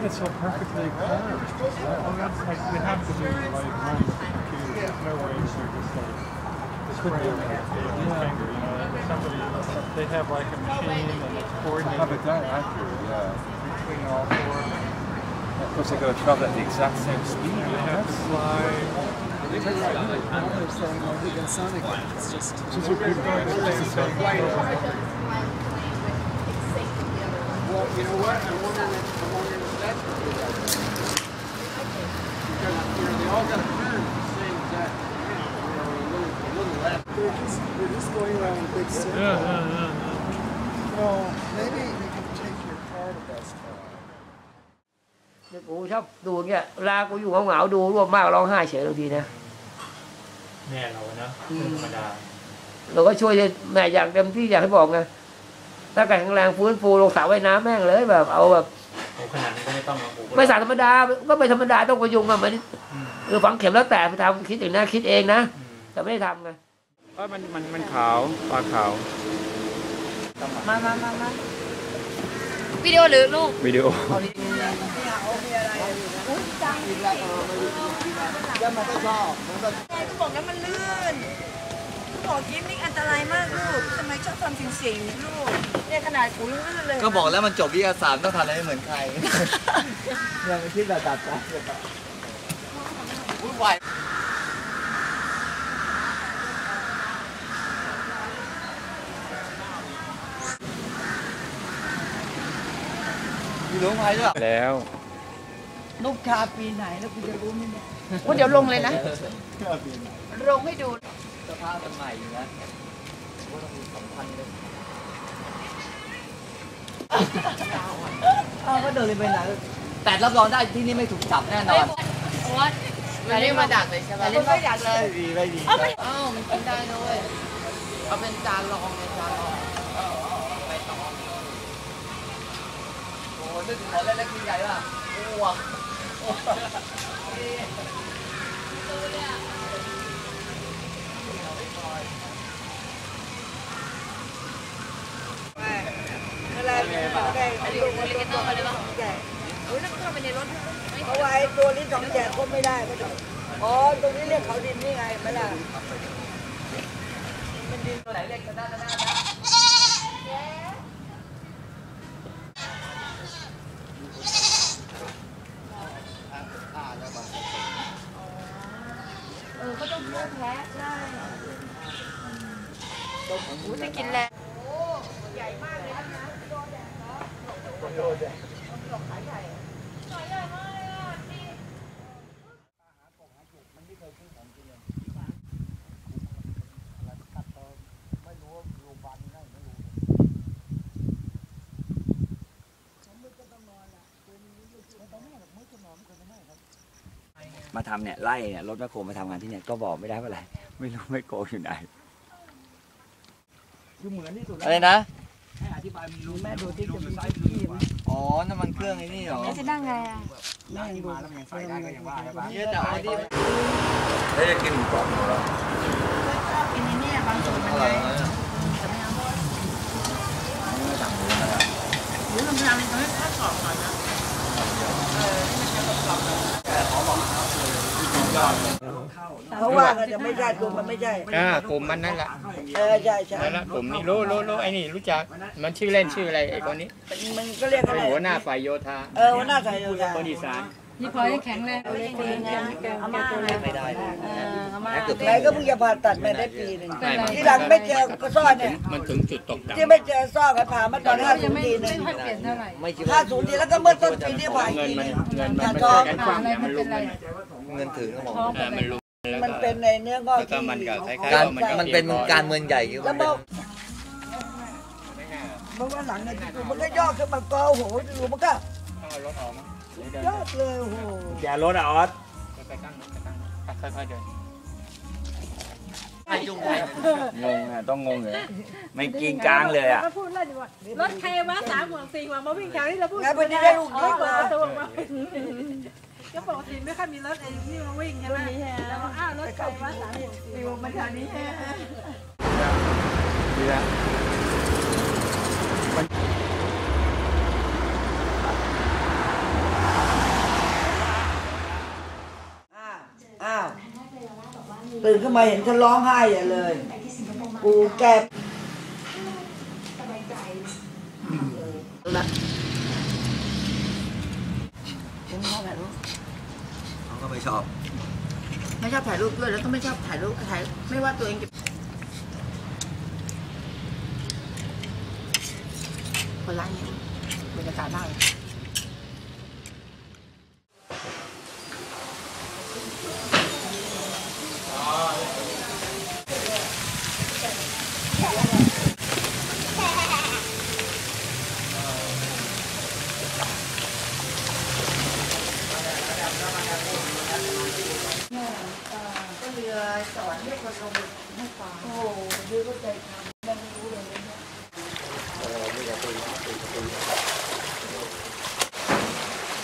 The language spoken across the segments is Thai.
get it so perfectly curved. Oh, that's like you have to do the right run with the computer. There's no way to just like just it like a finger. You know, somebody they have like a machine and it's Have it done accurate, yeah. between all four. Of course, they got to travel at the exact same speed. They You have to that's fly. They're saying well, he can Sonic. It's just Just what people do. It's just the same over well, you know what? I'm wondering if Yeah, yeah, yeah. Well, maybe they can take your car to Best Buy. เนี่ยกูชอบดูเงี้ยเวลากูอยู่เหงาๆดูรวมมากร้องไห้เฉยบางทีนะแม่เราเนอะเรื่องธรรมดาเราก็ช่วยแม่อย่างเต็มที่อยากให้บอกไงถ้าแข็งแรงฟื้นฟูลงสระว่ายน้ำแม่งเลยแบบเอาแบบโอ้ ขนาดนี้ก็ไม่ต้องมาโอ้โหไม่สระธรรมดาก็ไม่ธรรมดาต้องประยุงอะเหมือนอืมเออฝังเข็มแล้วแต่ไปทำคิดอย่างนั้นคิดเองนะอืมแต่ไม่ได้ทำไง Oh, มันมันมันขาวปลาขาวมามามามาวิดีโอหรือลูกวิดีโอแล้วมันก็ชอบมันก็ยายก็บอกแล้วมันลื่น บอกยิ้มนี่อันตรายมากลูกทำไมชอบทำเสียงๆอย่างนี้ลูกเนี่ยขนาดกูยังลื่นเลยก็บอกแล้วมันจบวิทยาศาสตร์ต้องทำอะไรไม่เหมือนใครยังไม่คิดแบบตัดใจวุ่นวายมีหลวงพายด้วยแล้วลูกชาปีไหนแล้วกูจะรู้ไหมเนี่ยว่าเดี๋ยวลงเลยนะลงให้ดูส ภาพมันใหม่อยู่นะว่าต้องมีสองพันเลยอ้าวก็เดินเลยไปไหนแต่รับรองได้ที่นี่ไม่ถูกจับแน่นอนไม่ได้มาดักเลยใช่ไหมไม่ดักเลยไม่ดีไม่ดีอ้าวมันกินได้ด้วยเอาเป็นจานรองเลยจานรองโอ้โหนึกถึงขอเล่นเล็กทีใหญ่ป่ะอ้วก อะไรอะไรอั นนี้โอลิเกเตอร์อะไรบ้างใหญ่โอ้ยแล้วเข้าไปในรถเพราะว่าไอ้ตัวนี้สองแจกก็ไม่ได้ก็ต้องอ๋อ ตรงนี้เรียกเขาดินนี่ไงไม่ล่ะตัวไหนเล็กก็ได้ก็ได้นะเออก็ต้องพูดแพ้ใช่อุ้ยจะกินแรง มาทำเนี่ยไล่เนี่ยรถแมคโครมาทำงานที่เนี่ยก็บอกไม่ได้ว่าอะไร ไม่รู้ไม่โกอยู่ไหนอะไรนะ แม่ดูที่จะมีที่ไหมอ๋อน้ำมันเครื่องไอ้นี่เหรอแล้วจะนั่งไงอะแม่ดูใส่ได้ก็ยังว่าได้เยอะแต่เอาที่แล้วจะกินหมูกรอบของเราชอบกินนี่บางส่วนมันอไงร่อยนะหรือลำพังมันไม่ค่อยกรอบหน่อยนะ เพราะว่าก็จะไม่ใช่ตัวมันไม่ใช่อ่ากลุ่มมันนั่นแหละเออใช่ใช่นั่นแหละกลุ่มนี้รู้รู้รู้ไอ้นี่รู้จักมันชื่อเล่นชื่ออะไรไอ้คนนี้มันก็เรียกอะไรหัวหน้าฝ่ายโยธาเออหัวหน้าใส่ดูแลคนอีสานนี่พอให้แข็งแรงเลยปีนะเอามาไม่ได้ดิเออเอามาไหนก็เพิ่งจะผ่าตัดมาได้ปีหนึ่งที่หลังไม่เจอก็ซ่อนเนี่ยมันถึงจุดตกต่ำที่ไม่เจอซ่อนก็ผ่ามาตอนห้าศูนย์ทีหนึงไม่ค่อยเปลี่ยนเท่าไหร่ไม่คิดห้าว่าศูนย์ทีแล้วก็เมื่อต้นปีที่ผ่าอีกเงินทีหมันนึงเงินมันไม่ใช่กันกว้างแต่มันลุมกัน เงินถึงก็บอกเออมันลุมแล้วมันก็เป็นในเนื้องอกแล้วก็ที่มันก็คล้ายๆการว่ามันก็มันเป็นการเมืองใหญ่คือแล้วมันบอกเมื่อวันหลังเนี่ยมันก็ย่อขึ้นมาก็โอ้โหดูมันก็ต้องเอารถออกมั้งยอดเลยโอ้โหอย่ารถอะออสค่อยๆตั้งค่อยๆตั้งค่อยๆเดินไอ้จุงไทยงงอะต้องงงเลยไม่กินกลางเลยอะ พูดเล่นดีกว่ารถใครวะสามห่วงสี่ห่วงมาวิ่งแถวนี้เราพูดงั้นวันนี้ได้ลูกอ๋อเยอะเปิเลดยตัวมา ก็ปกติไม่ค่อยมีรถไอ้นี่มาวิ่งใช่ไหมแล้วก็อ้าวรถใครวะสามหกสี่วิวมาแถวนี้แฮะดีแล้วตื่นขึ้นมาเห็นฉันร้องไห้อย่าเลย กูแก้ละ ไม่ชอบ ไม่ชอบถ่ายรูปด้วยแล้วก็ไม่ชอบถ่ายรูปถ่ายไม่ว่าตัวเองจะคนร้านนี้บรรยากาศมากเลย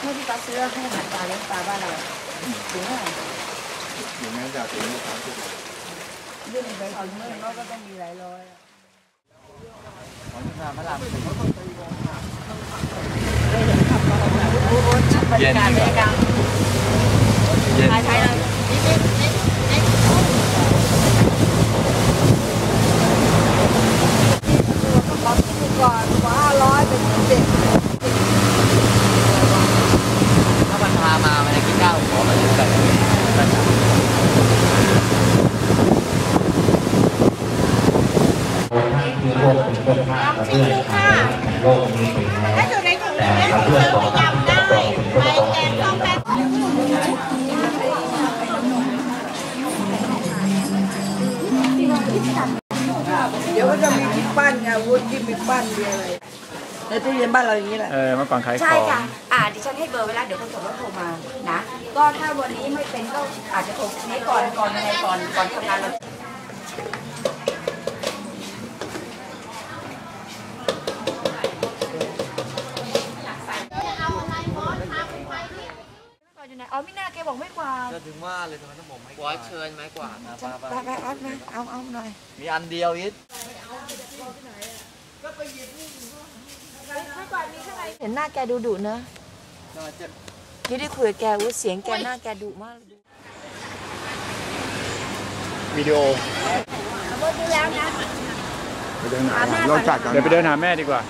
เมื่อที่ป้าซื้อให้อาหารปลาเลี้ยงปลาบ้านเราถึงเท่าไหร่อย่างนั้นจากถึงสามสิบเรื่องไปเอาเมื่อเราก็ต้องมีหลายร้อยบรรยากาศบรรยากาศเย็นใช้ใช้เลยนิดนิดนิดนิด ปั้นไงวุ้นที่มีปั้นมีอะไรในตู้เย็นบ้านเราอย่างนี้แหละ เออเมื่อก่อนขายขใช่องค่ะ อ่าดิฉันให้เบอร์ไว้แล้วเดี๋ยวคนส่งรถโทรมานะ ก็ถ้าวันนี้ไม่เป็นก็อาจจะโทรนี้ก่อนก่อนยังไงก่อนก่อนทำงานเรา อ๋อไม่น่าแกบอกไม่กว่าก็ถึงว่าเลยทำไมต้องบอกไม้กวาดเชิญไม้กวาดนะป้าไปไปเอาไหมเอาเอาหน่อย มีอันเดียวอีกเห็นหน้าแกดูดุเนอะที่ได้คุยกับแกอุ้ยเสียงแกหน้าแกดุมากวิดีโอดูแล้วนะไปเดินหาเราจัดเดี๋ยวไปเดินหาแม่ดีกว่า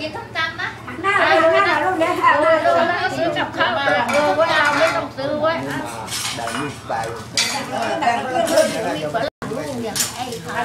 กินส้มตำมะ หน้าเลยหน้าลูกเนี่ยค่ะ เออเราซื้อกับข้าวมาเออว่าเราไม่ต้องซื้อไว้อะ แบ่งครึ่งครึ่งลูกอย่างไอ้ข้าว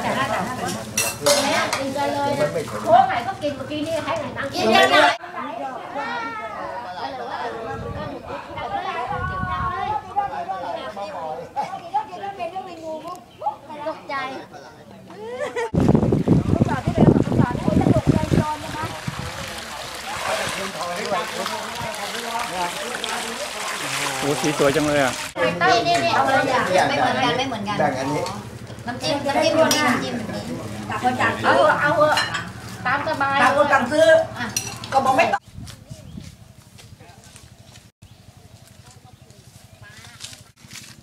แต่ละแต่ละเนี่ยกินกันเลยโค้งไหนก็กินเมื่อกี้นี่ให้ไหนตังกินยังไงตกใจโอ้สีสวยจังเลยอะนี่นี่นี่เอาเลยอย่างไม่เหมือนกันไม่เหมือนกันแบ่งอันนี้ น้ำจิ้มน้ำจิ้มตัวนี้น้ำจิ้มแบบนี้เอาเอาเถอะตามสบายต่างคนต่างซื้อก็บอกไม่ต้อง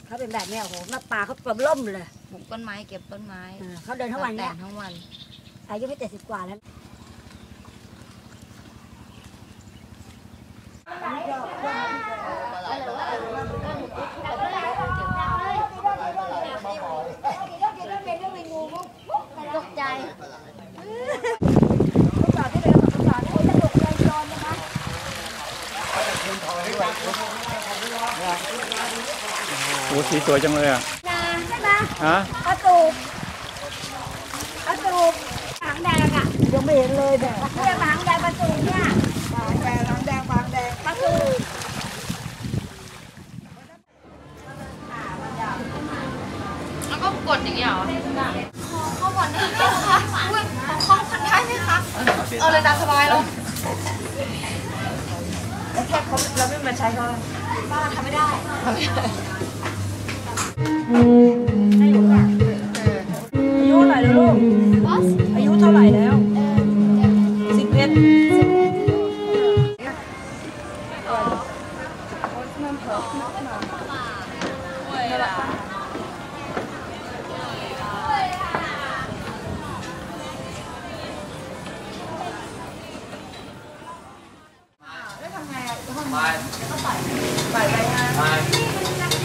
เขาเป็นแบบเนี้ยโอ้โหหน้าป่าเขาเกือบล่มเลยปลูกต้นไม้เก็บต้นไม้เออเขาเดินทั้งวันแต่เนี้ยงทั้งวันอายุไม่เจ็ดสิบกว่าแล้ว ตกใจ โอ้ สีสวยจังเลยอะใช่ไหมฮะประตูประตูหางแดงอะยังไม่เห็นเลยเนี่ยเรียกหางแดงประตูเนี่ยฟางแดงฟางแดงฟางแดงประตูแล้วก็กดอย่างนี้เหรอขอเข้าก่อนได้ไหมคะอุ้ยขอเข้าก่อนได้ไหมคะเออเลยตามสบายแล้วแล้วแค่เขาเราไม่มาใช้เขาบ้าทำไม่ได้ อายุเท่าไหร่แล้วลูกอายุเท่าไหร่แล้วสิบเอ็ดมาใส่ใส่ไปงาน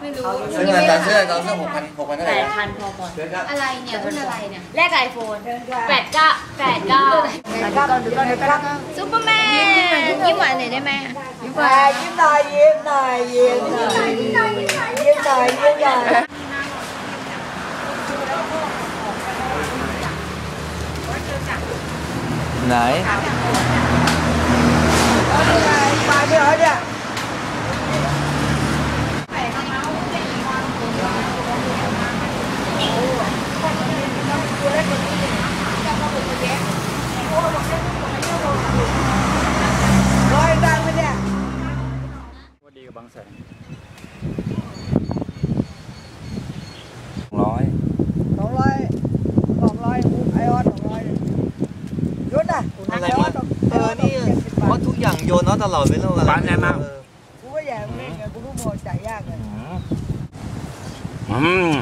ไม่รู้ซื้อเงินตอนซื้อตอนซื้อหกพันหกพันเท่าไหร่แปดพันพอก่อนอะไรเนี่ยรุ่นอะไรเนี่ยแลกไอโฟนแปดเก้าแปดเก้าครับครับซูเปอร์แมนยิ้มหวานหน่อยได้ไหมอะยิ้มหวาแต่นยิ้มหน่อยยิ้มหน่อยยิ้มหน่อยยิ้มหน่อยยิ้มหน่อยยิ้มหน่อยไหนมาเดี๋ยวเนี่ย ร้อยดังไปเนี่ย ว่าดีกั บบางแสนร้อยสองร้อยสองร้อยไอออนสองร้อยยศน่ะอะไรมาเออนี่เพราะทุกอย่างโยนเนาะตลอดไม่รู้อะไรบ้านไหนมากูก็แย่มึงเล่นไงกูรู้หมดจ่ายยากไงอืม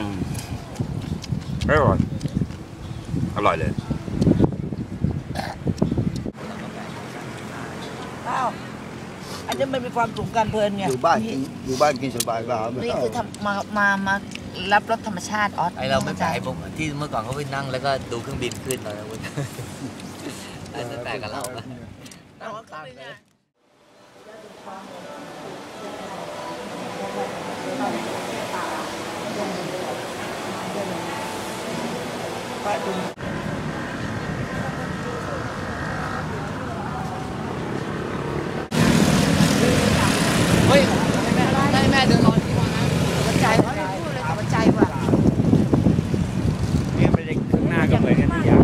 อร่อยอร่อยเลย อ้าวอันนี้มันเป็น ความสุขการเพลินไงอยู่บ้านกินอยู่บ้านกินสบายกว่านี่คือทำมามามารับรสธรรมชาติออสไอเราไม่แปลกพวกที่เมื่อก่อนเขาไปนั่งแล้วก็ดูเครื่องบินขึ้นตอนนั้นอันนั้นแปลกกับเราปะนั่งรถข้ามไปเฮ้ยแม่ได้แม่เดินรอที่วันนั้นหัวใจหัวใจพูดเลยหัวใจว่ะ นี่ไปข้างหน้าก็เหมือนกันทุกอย่าง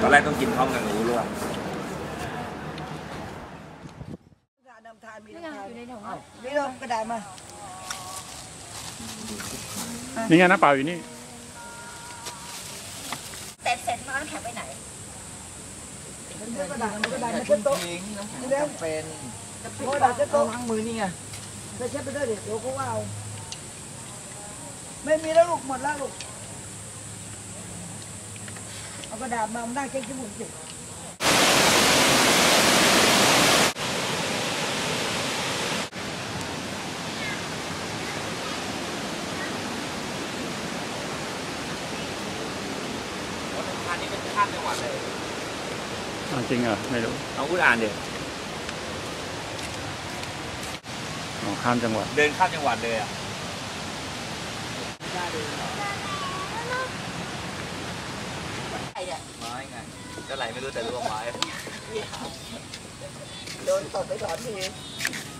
ตอนแรกต้องกินพร้อมกันกับรู้เรื่อง นำทานมีนำทานนี่ เรากระดาษมานี่ไงน้ำเปล่าอยู่นี่แต่เสร็จมาน้ำแข็งไปไหนกระดาษกระดาษมาเช็ดโต๊ะจำเป็นกระดาษเช็ดโต๊ะล้างมือนี่ไงไปเช็ดไปด้วยเดี๋ยวเขาว่าเอาไม่มีแล้วลูกหมดแล้วลูกเอากระดาษมามานั่งเช็ดขี้มูกสิ อันนี้เป็นข้ามจังหวัดเลยจริงเหรอไม่รู้เอาพูดอ่านเดี๋ยวอ๋อข้ามจังหวัดเดินข้ามจังหวัดเลยอะไม้ไงเท่าไหร่ไม่รู้แต่รู้ว่าไม้โดนตบไปสอนที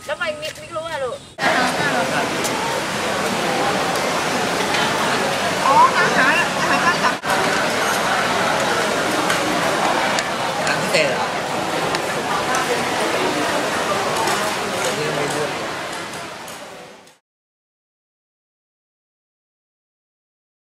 แล้วทำไมมิกมิกรู้อะลูกอ๋ออาหารอาหา ร